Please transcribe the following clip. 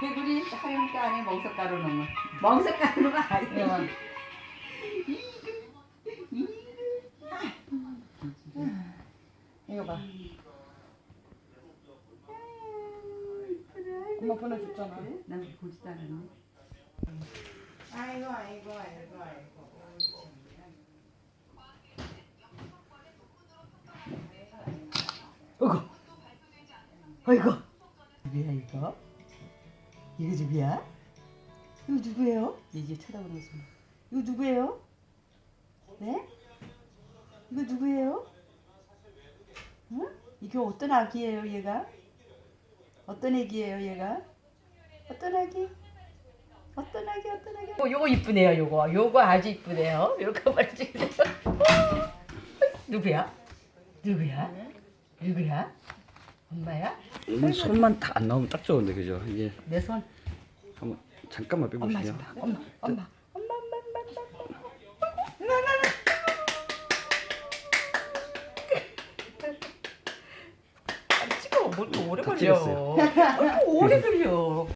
개구리 하려니까 안에 멍석가루 넣으면 멍석가루가 아니야. 이거 봐. 엄마 보내줬잖아. 난 보지도 않았네. 아이고 아이고 아이고 아이고 어이구. 어이구. 누구야 이거? 이거 누구야? 이거 누구예요? 이제 쳐다보는 모습. 이거 누구예요? 네? 이거 누구예요? 응? 이게 어떤 아기예요 얘가? 어떤 애기예요 얘가? 어떤 아기? 어떤 아기 어떤 아기? 어, 요거 이쁘네요 요거 요거 아주 이쁘네요 요거 말지 누구야? 누구야? 누구야? 엄마야? 음, 손만 다 안 나오면 딱 좋은데 그죠? 이게 내 손. 한번 잠깐만 엄마. 좀 봐. 엄마, 엄마, 엄마, 엄마, 엄마, 엄마, 엄마. 아, 찍어. 뭘또 오래 다 걸려. 찍었어요. 아, 또 오래 걸려.